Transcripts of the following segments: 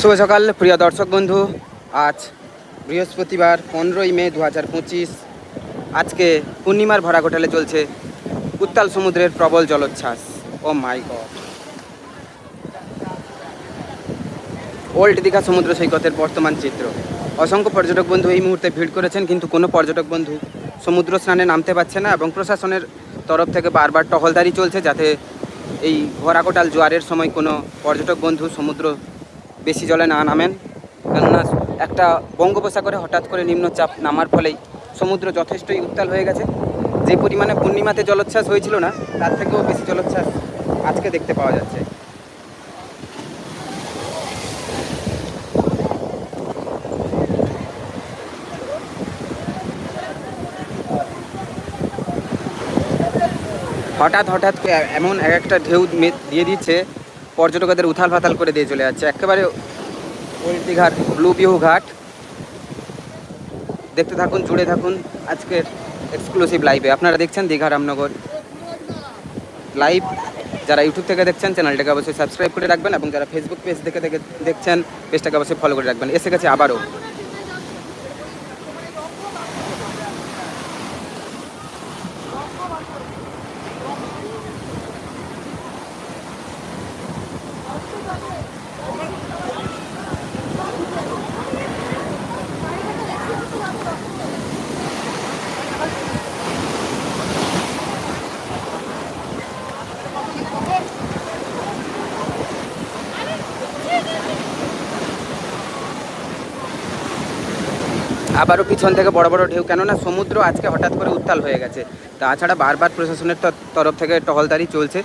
শুভ সকাল, প্রিয় দর্শক বন্ধু। আজ বৃহস্পতিবার, পনেরোই মে দু হাজার পঁচিশ। আজকে পূর্ণিমার ভরা হোটেলে চলছে উত্তাল সমুদ্রের প্রবল জলোচ্ছ্বাস। ও মাই ওল্ড দীঘা সমুদ্র সৈকতের বর্তমান চিত্র। অসংখ্য পর্যটক বন্ধু এই মুহূর্তে ভিড় করেছেন, কিন্তু কোনো পর্যটক বন্ধু সমুদ্র স্নানে নামতে পারছে না এবং প্রশাসনের তরফ থেকে বারবার টহলদারি চলছে যাতে এই ভরাকোটাল জোয়ারের সময় কোনো পর্যটক বন্ধু সমুদ্র বেশি জলে না নামেন। কেননা একটা বঙ্গোপসাগরে হঠাৎ করে নিম্নচাপ নামার ফলেই সমুদ্র যথেষ্টই উত্তাল হয়ে গেছে। যে পরিমাণে পূর্ণিমাতে জলোচ্ছ্বাস হয়েছিল না, তার থেকেও বেশি জলোচ্ছ্বাস আজকে দেখতে পাওয়া যাচ্ছে। হঠাৎ হঠাৎ এমন এক একটা ঢেউ দিয়ে দিচ্ছে পর্যটকদের উথাল ফাতাল করে দিয়ে চলে যাচ্ছে। একেবারে ঘাট ব্লু বিহু ঘাট। দেখতে থাকুন, জুড়ে থাকুন আজকের এক্সক্লুসিভ লাইভে আপনারা দেখছেন দীঘা রামনগর লাইভ যারা ইউটিউব থেকে দেখছেন চ্যানেলটাকে অবশ্যই সাবস্ক্রাইব করে রাখবেন এবং যারা ফেসবুক পেজ থেকে দেখে দেখছেন পেজটাকে অবশ্যই ফলো করে রাখবেন। এসে গেছে আবারও। আবারও পিছন থেকে বড় বড় ঢেউ। কেননা সমুদ্র আজকে হঠাৎ করে উত্তাল হয়ে গেছে। তাছাড়া বারবার প্রশাসনের তরফ থেকে টহলদারি চলছে।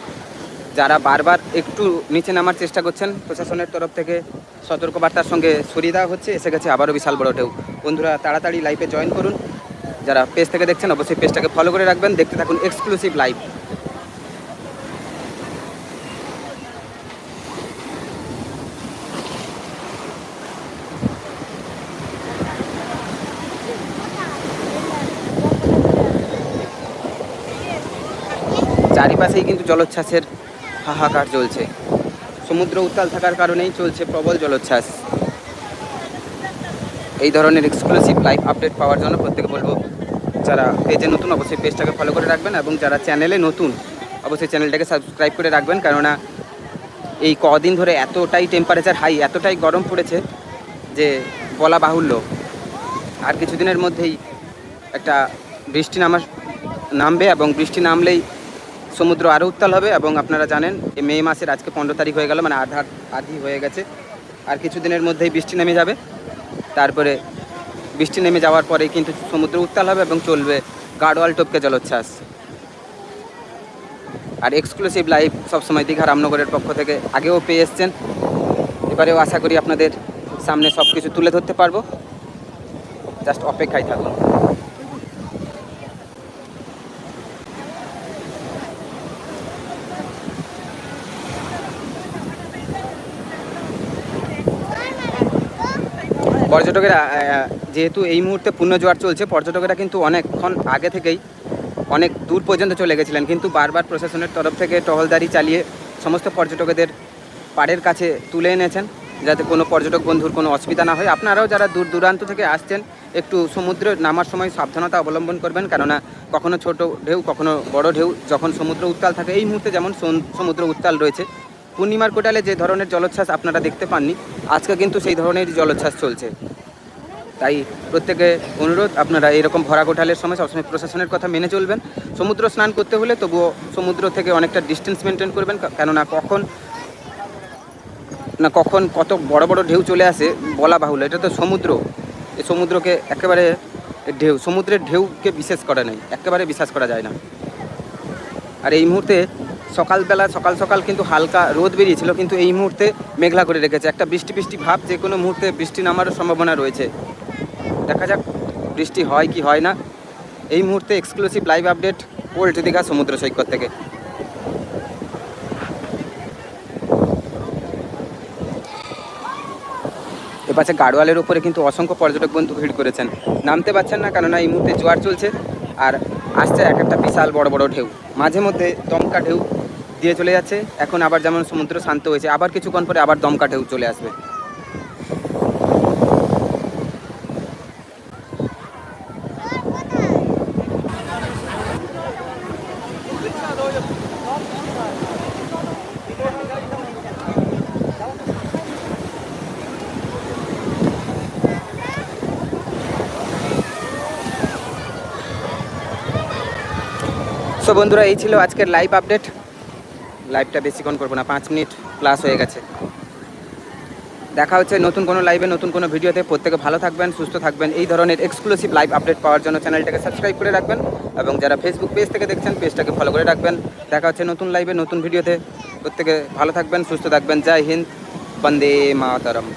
যারা বারবার একটু নিচে নামার চেষ্টা করছেন, প্রশাসনের তরফ থেকে সতর্কবার্তার সঙ্গে সরিয়ে দেওয়া হচ্ছে। এসে গেছে আবারও বিশাল বড় ঢেউ। বন্ধুরা, তাড়াতাড়ি লাইভে জয়েন করুন। যারা পেজ থেকে দেখছেন, অবশ্যই পেজটাকে ফলো করে রাখবেন। দেখতে থাকুন এক্সক্লুসিভ লাইভ চারিপাশেই কিন্তু জলোচ্ছ্বাসের হাহাকার চলছে। সমুদ্র উত্তাল থাকার কারণেই চলছে প্রবল জলোচ্ছ্বাস। এই ধরনের এক্সক্লুসিভ লাইভ আপডেট পাওয়ার জন্য প্রত্যেকে বলব, যারা পেজে নতুন অবশ্যই পেজটাকে ফলো করে রাখবেন এবং যারা চ্যানেলে নতুন, অবশ্যই চ্যানেলটাকে সাবস্ক্রাইব করে রাখবেন। কেননা এই কদিন ধরে এতটাই টেম্পারেচার হাই এতটাই গরম পড়েছে যে বলা বাহুল্য। আর কিছুদিনের মধ্যেই একটা বৃষ্টি নামার নামবে এবং বৃষ্টি নামলেই সমুদ্র আরও উত্তাল হবে এবং আপনারা জানেন এই মে মাসের আজকে পনেরো তারিখ হয়ে গেল মানে আধা আধি হয়ে গেছে। আর কিছুদিনের মধ্যেই বৃষ্টি নেমে যাবে। তারপরে বৃষ্টি নেমে যাওয়ার পরেই কিন্তু সমুদ্র উত্তাল হবে এবং চলবে গাড়োয়াল টপকে জলোচ্ছ্বাস। আর এক্সক্লুসিভ লাইভ সবসময় দীঘা রামনগরের পক্ষ থেকে আগেও পেয়ে এসছেন। এবারেও আশা করি আপনাদের সামনে সব কিছু তুলে ধরতে পারব। জাস্ট অপেক্ষায় থাকুন। পর্যটকেরা যেহেতু এই মুহূর্তে পূর্ণ জোয়ার চলছে, পর্যটকেরা কিন্তু অনেকক্ষণ আগে থেকেই অনেক দূর পর্যন্ত চলে গেছিলেন। কিন্তু বারবার প্রশাসনের তরফ থেকে টহলদারি চালিয়ে সমস্ত পর্যটকদের পাড়ের কাছে তুলে এনেছেন, যাতে কোনো পর্যটক বন্ধুর কোনো অসুবিধা না হয়। আপনারাও যারা দূর দূরান্ত থেকে আসছেন, একটু সমুদ্রে নামার সময় সাবধানতা অবলম্বন করবেন, কেননা কখনো ছোট ঢেউ, কখনো বড় ঢেউ, যখন সমুদ্র উত্তাল থাকে, এই মুহূর্তে যেমন সমুদ্র উত্তাল রয়েছে পূর্ণিমার কোটালে যে ধরনের জলোচ্ছ্বাস আপনারা দেখতে পাননি, আজকে কিন্তু সেই ধরনের জলোচ্ছ্বাস চলছে। তাই প্রত্যেকে অনুরোধ, আপনারা এরকম ভরা কোঠালের সময় সবসময় প্রশাসনের কথা মেনে চলবেন। সমুদ্র স্নান করতে হলে তবুও সমুদ্র থেকে অনেকটা ডিস্টেন্স মেনটেন করবেন কেননা কখন, না কখন কত বড় বড় ঢেউ চলে আসে বলা বাহুল্য। এটা তো সমুদ্র। এই সমুদ্রকে একেবারে ঢেউ, সমুদ্রের ঢেউকে বিশ্বাস করা নেই, একেবারে বিশ্বাস করা যায় না। আর এই মুহূর্তে সকালবেলা, সকাল সকাল কিন্তু হালকা রোদ বেরিয়েছিল, কিন্তু এই মুহূর্তে মেঘলা করে রেখেছে। একটা বৃষ্টি বৃষ্টি ভাব, যে কোনো মুহূর্তে বৃষ্টি নামারও সম্ভাবনা রয়েছে। দেখা যাক বৃষ্টি হয় কি হয় না। এই মুহূর্তে exclusive live update old Digha সমুদ্র সৈকত থেকে। এপাশে গাড়োয়ালের উপরে কিন্তু অসংখ্য পর্যটক বন্ধু ভিড় করেছেন। নামতে পারছেন না, কেননা এই মুহূর্তে জোয়ার চলছে, আর আসছে এক একটা বিশাল বড় বড় ঢেউ। মাঝে মধ্যে দমকা ঢেউ দিয়ে চলে যাচ্ছে। এখন আবার যেমন সমুদ্র শান্ত হয়েছে, আবার কিছুক্ষণ পরে আবার দমকাটেও চলে আসবে। সো বন্ধুরা, এই ছিল আজকের লাইভ আপডেট লাইভটা বেশিক্ষণ করব না, পাঁচ মিনিট প্লাস হয়ে গেছে। দেখা হচ্ছে নতুন কোনো লাইভে নতুন কোনো ভিডিওতে প্রত্যেকে ভালো থাকবেন, সুস্থ থাকবেন। এই ধরনের এক্সক্লুসিভ লাইভ আপডেট পাওয়ার জন্য চ্যানেলটাকে সাবস্ক্রাইব করে রাখবেন এবং যারা ফেসবুক পেজ থেকে দেখছেন পেজটাকে ফলো করে রাখবেন। দেখা হচ্ছে নতুন লাইভে নতুন ভিডিওতে প্রত্যেকে ভালো থাকবেন, সুস্থ থাকবেন। জয় হিন্দ, বন্দে মাতরম।